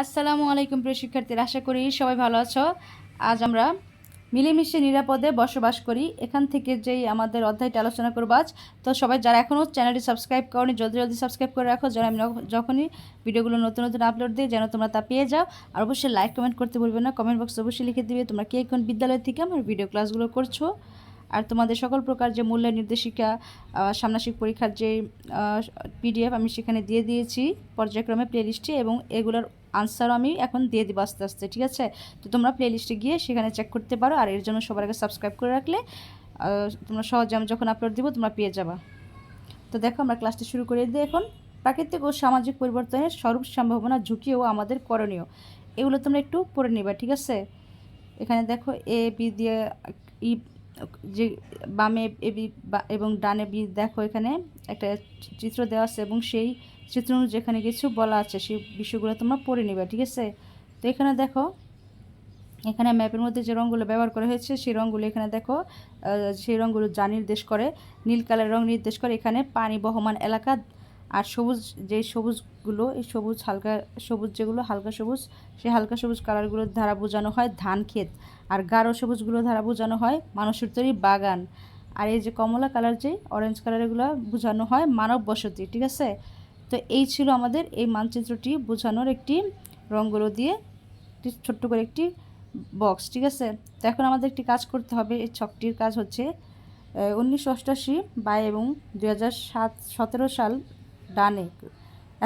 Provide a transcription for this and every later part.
আসসালামু আলাইকুম প্রিয় শিক্ষার্থীরা, আশা করি সবাই ভালো আছো। আজ আমরা মিলেমিশে নিরাপদে বসবাস করি। এখান থেকে যেই আমাদের অধ্যায়টা আলোচনা করব আজ, তো সবাই যারা এখনও চ্যানেলটি সাবস্ক্রাইব করনি, জলদি জলদি সাবস্ক্রাইব করে রাখো, যেন আমি যখনই ভিডিওগুলো নতুন নতুন আপলোড দিই, যেন তোমরা তা পেয়ে যাও। আর অবশ্যই লাইক, কমেন্ট করতে ভুলবে না, কমেন্ট বক্সে অবশ্যই লিখে দিবে তোমরা কে কোন বিদ্যালয় থেকে আমার ভিডিও ক্লাসগুলো করছ। আর তোমাদের সকল প্রকার যে মূল্যের নির্দেশিকা ষান্মাসিক পরীক্ষার যে পিডিএফ আমি সেখানে দিয়ে দিয়েছি, পর্যায়ক্রমে প্লেলিস্টে এবং এগুলোর আনসারও আমি এখন দিয়ে দিব আস্তে আস্তে, ঠিক আছে? তো তোমরা প্লেলিস্টে গিয়ে সেখানে চেক করতে পারো আর এর জন্য সবার আগে সাবস্ক্রাইব করে রাখলে তোমরা সহজে আমি যখন আপলোড দিব তোমরা পেয়ে যাবা। তো দেখো আমরা ক্লাসটি শুরু করে দিই এখন। প্রাকৃতিক ও সামাজিক পরিবর্তনের স্বরূপ সম্ভাবনা ঝুঁকি ও আমাদের করণীয়। এগুলো তোমরা একটু পড়ে নিবা, ঠিক আছে? এখানে দেখো এ বি দিয়ে ই যে বামে এ বি বা- এবং ডানে বি দেখো এখানে একটা চিত্র দেওয়া আছে এবং সেই চিত্র অনুযায়ী যেখানে কিছু বলা আছে সেই বিষয়গুলো তোমরা পড়ে নেবে, ঠিক আছে? তো এখানে দেখো, এখানে ম্যাপের মধ্যে যে রঙগুলো ব্যবহার করা হয়েছে সেই রঙগুলো এখানে দেখো সেই রঙগুলো যা নির্দেশ করে, নীল কালার রং নির্দেশ করে এখানে পানি বহমান এলাকা আর সবুজ যে সবুজগুলো, এই সবুজ হালকা সবুজ যেগুলো, হালকা সবুজ, সেই হালকা সবুজ কালারগুলোর দ্বারা বোঝানো হয় ধান ক্ষেত। আর গাঢ় সবুজগুলো দ্বারা বোঝানো হয় মানুষের তৈরি বাগান। আর এই যে কমলা কালার যে অরেঞ্জ কালারগুলো বোঝানো হয় মানব বসতি, ঠিক আছে? তো এই ছিল আমাদের এই মানচিত্রটি বোঝানোর একটি রঙগুলো দিয়ে একটি ছোট্ট করে একটি বক্স ঠিক আছে? তো এখন আমাদের একটি কাজ করতে হবে, এই ছকটির কাজ হচ্ছে উনিশশো অষ্টাশি বাই এবং দু হাজার সাত সতেরো সাল ডানে।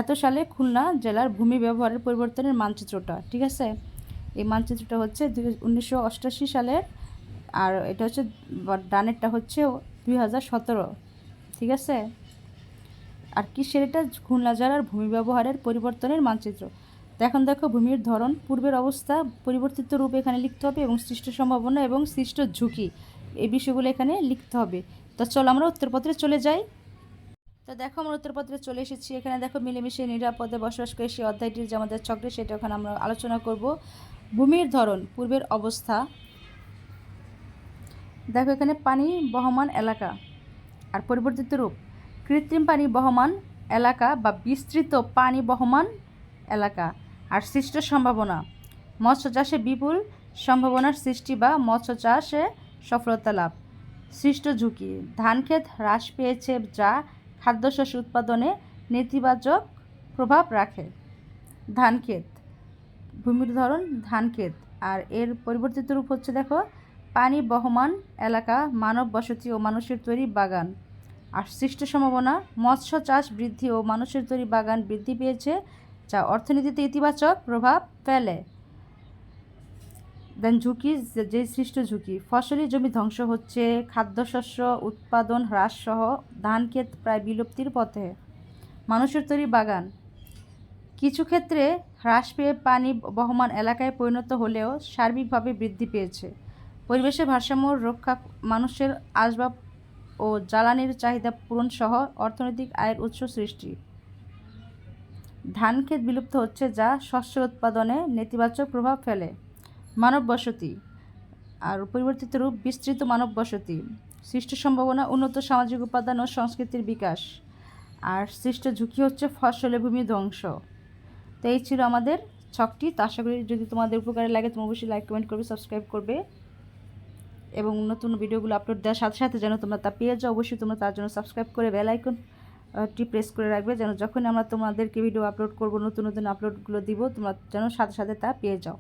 এত সালে খুলনা জেলার ভূমি ব্যবহারের পরিবর্তনের মানচিত্রটা, ঠিক আছে? এই মানচিত্রটা হচ্ছে উনিশশো অষ্টাশি সালের, আর এটা হচ্ছে ডানেরটা হচ্ছে দুই হাজার সতেরো, ঠিক আছে? আর কিসের এটা? খুলনা জেলার ভূমি ব্যবহারের পরিবর্তনের মানচিত্র। এখন দেখো ভূমির ধরন, পূর্বের অবস্থা, পরিবর্তিত রূপ এখানে লিখতে হবে এবং সৃষ্ট সম্ভাবনা এবং সৃষ্ট ঝুঁকি। এই বিষয়গুলো এখানে লিখতে হবে। তো চলো আমরা উত্তরপত্রে চলে যাই। তো দেখো, আমরা উত্তরপত্রে চলে এসেছি। এখানে দেখো, মিলেমিশে, নিরাপদে বসবাস করে সেই অধ্যায়টির যে আমাদের চক্রে, সেটা ওখানে আমরা আলোচনা করব। ভূমির ধরন, পূর্বের অবস্থা। দেখো, এখানে পানি বহমান এলাকা আর পরিবর্তিত রূপ। কৃত্রিম পানি বহমান এলাকা বা বিস্তৃত পানি বহমান এলাকা আর সৃষ্ট সম্ভাবনা। মৎস্য চাষে বিপুল সম্ভাবনার সৃষ্টি বা মৎস্য চাষে সফলতা লাভ। সৃষ্ট ঝুঁকি। ধান ক্ষেত হ্রাস পেয়েছে যা খাদ্যশস্য উৎপাদনে নেতিবাচক প্রভাব রাখে। ধান ক্ষেত ভূমির ধরন ধান ক্ষেত আর এর পরিবর্তিত রূপ হচ্ছে দেখো, পানি বহমান এলাকা, মানব বসতি ও মানুষের তৈরি বাগান। আর সৃষ্ট সম্ভাবনা, মৎস্য চাষ বৃদ্ধি ও মানুষের তৈরি বাগান বৃদ্ধি পেয়েছে, যা অর্থনীতিতে ইতিবাচক প্রভাব ফেলে। দেন ঝুঁকি, যে- সৃষ্ট ঝুঁকি, ফসলি জমি ধ্বংস হচ্ছে, খাদ্যশস্য উৎপাদন হ্রাস সহ ধান ক্ষেত প্রায় বিলুপ্তির পথে। মানুষের তৈরি বাগান। কিছু ক্ষেত্রে হ্রাস পেয়ে পানি বহমান এলাকায় পরিণত হলেও সার্বিকভাবে বৃদ্ধি পেয়েছে। পরিবেশের ভারসাম্য রক্ষা মানুষের আসবাব ও জ্বালানির চাহিদা পূরণ সহ অর্থনৈতিক আয়ের উৎস সৃষ্টি। ধান ক্ষেত বিলুপ্ত হচ্ছে যা শস্য উৎপাদনে নেতিবাচক প্রভাব ফেলে। মানব বসতি আর পরিবর্তিত রূপ বিস্তৃত মানব বসতি সৃষ্ট সম্ভাবনা, উন্নত সামাজিক উপাদান ও সংস্কৃতির বিকাশ। আর সৃষ্ট ঝুঁকি হচ্ছে ফসলে ভূমি ধ্বংস। তো এই ছিল আমাদের ছকটি। তো আশা করি যদি তোমাদের উপকারে লাগে, তুমি অবশ্যই লাইক কমেন্ট করবে সাবস্ক্রাইব করবে। এবং নতুন ভিডিওগুলো আপলোড দেওয়ার সাথে সাথে যেন তোমরা তা পেয়ে যাও, অবশ্যই তোমরা তার জন্য সাবস্ক্রাইব করে বেল আইকন টি প্রেস করে রাখবে। যেন যখন আমরা তোমাদেরকে ভিডিও আপলোড করব, নতুন নতুন আপলোডগুলো দিব, তোমরা যেন সাথে সাথে তা পেয়ে যাও।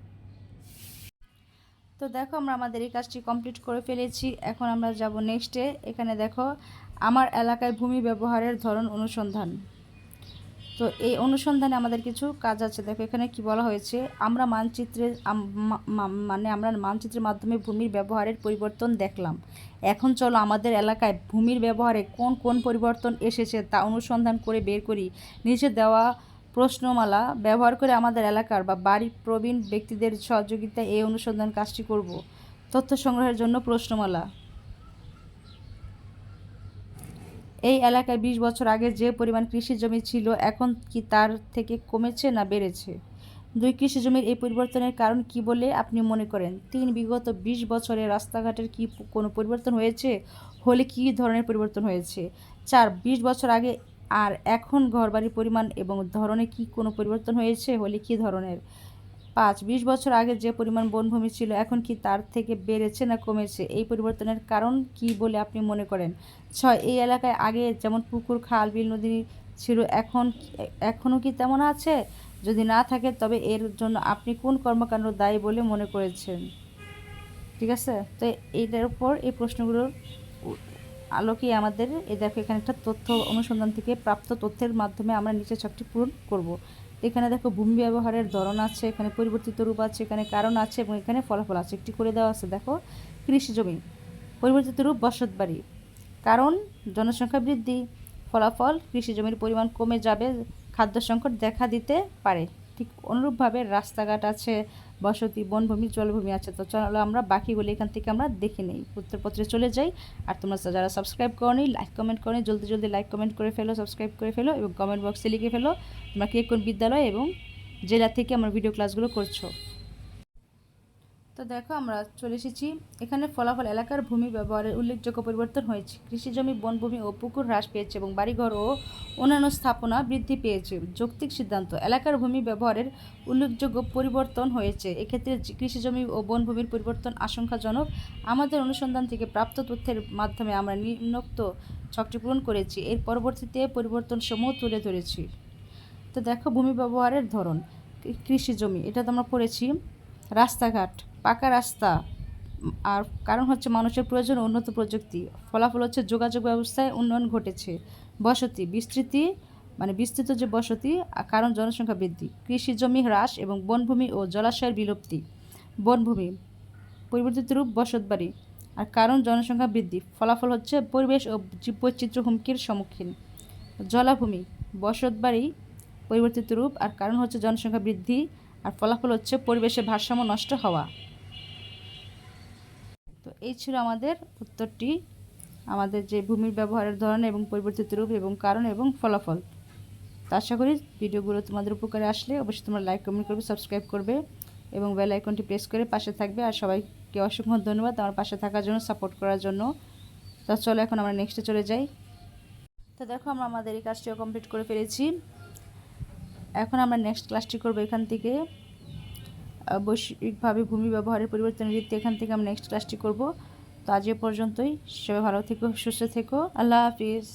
তো দেখো আমরা আমাদের এই কাজটি কমপ্লিট করে ফেলেছি। এখন আমরা যাব নেক্সটে এখানে দেখো, আমার এলাকায় ভূমি ব্যবহারের ধরন অনুসন্ধান। তো এই অনুসন্ধানে আমাদের কিছু কাজ আছে। দেখো, এখানে কি বলা হয়েছে, আমরা মানচিত্রের মানে আমরা মানচিত্রের মাধ্যমে ভূমির ব্যবহারের পরিবর্তন দেখলাম। এখন চলো আমাদের এলাকায় ভূমির ব্যবহারে কোন কোন পরিবর্তন এসেছে তা অনুসন্ধান করে বের করি। নিচে দেওয়া প্রশ্নমালা ব্যবহার করে আমাদের এলাকার বা বাড়ির প্রবীণ ব্যক্তিদের সহযোগিতায় এই অনুসন্ধান কাজটি করব। তথ্য সংগ্রহের জন্য প্রশ্নমালা। এই এলাকায় বিশ বছর আগে যে পরিমাণ কৃষি জমি ছিল, এখন কি তার থেকে কমেছে না বেড়েছে? দুই কৃষি জমির এই পরিবর্তনের কারণ কি বলে আপনি মনে করেন? তিন বিগত বিশ বছরে রাস্তাঘাটের কি কোনো পরিবর্তন হয়েছে? হলে কি ধরনের পরিবর্তন হয়েছে? চার, বিশ বছর আগে আর এখন ঘরবাড়ির পরিমাণ এবং ধরনে কি কোনো পরিবর্তন হয়েছে? হলে কী ধরনের? পাঁচ, বিশ বছর আগে যে পরিমাণ বনভূমি ছিল, এখন কি তার থেকে বেড়েছে না কমেছে? এই পরিবর্তনের কারণ কি বলে আপনি মনে করেন? ছয়, এই এলাকায় আগে যেমন পুকুর, খাল, বিল, নদী ছিল, এখন এখনও কি তেমন আছে? যদি না থাকে, তবে এর জন্য আপনি কোন কর্মকাণ্ড দায়ী বলে মনে করেছেন? ঠিক আছে? তো এইটার উপর এই প্রশ্নগুলোর আলোকে আমাদের এই দেখো এখানে একটা তথ্য অনুসন্ধান থেকে প্রাপ্ত তথ্যের মাধ্যমে আমরা নিচে ছকটি পূরণ করব। এখানে দেখো ভূমি ব্যবহারের ধরন আছে, এখানে পরিবর্তিত রূপ আছে, এখানে কারণ আছে এবং এখানে ফলাফল আছে। একটি করে দেওয়া আছে, দেখো, কৃষি জমি, পরিবর্তিত রূপ বসত বাড়ি, কারণ জনসংখ্যা বৃদ্ধি, ফলাফল কৃষি জমির পরিমাণ কমে যাবে, খাদ্য সংকট দেখা দিতে পারে। ঠিক অনুরূপভাবে রাস্তাঘাট আছে বসতি, বনভূমি, জলভূমি আছে। তো চলো আমরা বাকিগুলো এখান থেকে আমরা দেখে নিই। উত্তরপত্রে চলে যাই। আর তোমরা যারা সাবস্ক্রাইব করনি লাইক কমেন্ট করনি, জলদি জলদি লাইক কমেন্ট করে ফেলো সাবস্ক্রাইব করে ফেলো এবং কমেন্ট বক্সে লিখে ফেলো তোমরা কে কোন বিদ্যালয় এবং জেলা থেকে আমার ভিডিও ক্লাসগুলো করছ। তো দেখো আমরা চলে এসেছি। এখানে ফলাফল এলাকার ভূমি ব্যবহারের উল্লেখযোগ্য পরিবর্তন হয়েছে। কৃষি জমি, বনভূমি ও পুকুর হ্রাস পেয়েছে এবং বাড়িঘর ও অন্যান্য স্থাপনা বৃদ্ধি পেয়েছে। যৌক্তিক সিদ্ধান্ত, এলাকার ভূমি ব্যবহারের উল্লেখযোগ্য পরিবর্তন হয়েছে। এক্ষেত্রে কৃষি জমি ও বনভূমির পরিবর্তন আশঙ্কাজনক। আমাদের অনুসন্ধান থেকে প্রাপ্ত তথ্যের মাধ্যমে আমরা নিম্নোক্ত ছকটি পূরণ করেছি। এর পরবর্তীতে পরিবর্তন সমূহ তুলে ধরেছি। তো দেখো, ভূমি ব্যবহারের ধরন কৃষি জমি, এটা তো আমরা পড়েছি। রাস্তাঘাট, পাকা রাস্তা। আর কারণ হচ্ছে মানুষের প্রয়োজন উন্নত প্রযুক্তি। ফলাফল হচ্ছে যোগাযোগ ব্যবস্থায় উন্নয়ন ঘটেছে। বসতি, বিস্তৃতি মানে বিস্তৃত যে বসতি, আর কারণ জনসংখ্যা বৃদ্ধি। কৃষি জমি হ্রাস এবং বনভূমি ও জলাশয়ের বিলুপ্তি। বনভূমি, পরিবর্তিত রূপ বসতবাড়ি আর কারণ জনসংখ্যা বৃদ্ধি। ফলাফল হচ্ছে পরিবেশ ও জীববৈচিত্র্য হুমকির সম্মুখীন। জলাভূমি বসতবাড়ি পরিবর্তিত রূপ। আর কারণ হচ্ছে জনসংখ্যা বৃদ্ধি। আর ফলাফল হচ্ছে পরিবেশের ভারসাম্য নষ্ট হওয়া। তো এই ছিল আমাদের উত্তরটি, আমাদের যে ভূমির ব্যবহারের ধরন এবং পরিবর্তিত রূপ এবং কারণ এবং ফলাফল। তো আশা করি ভিডিওগুলো তোমাদের উপকারে আসলে অবশ্যই তোমরা লাইক কমেন্ট করবে সাবস্ক্রাইব করবে এবং বেল আইকনটি প্রেস করে পাশে থাকবে। আর সবাইকে অসংখ্য ধন্যবাদ আমার পাশে থাকার জন্য সাপোর্ট করার জন্য। তো চলো এখন আমরা নেক্সটে চলে যাই। তো দেখো আমরা আমাদের এই কাজটিও কমপ্লিট করে ফেলেছি। এখন আমরা নেক্সট ক্লাসটি করব এখান থেকে। বৈশ্বিকভাবে ভূমি ব্যবহারের পরিবর্তন রীতি এখান থেকে আমরা নেক্সট ক্লাসটি করব। তো আজ পর্যন্তই। সবাই ভালো থেকো, সুস্থ থেকো। আল্লাহ হাফিজ।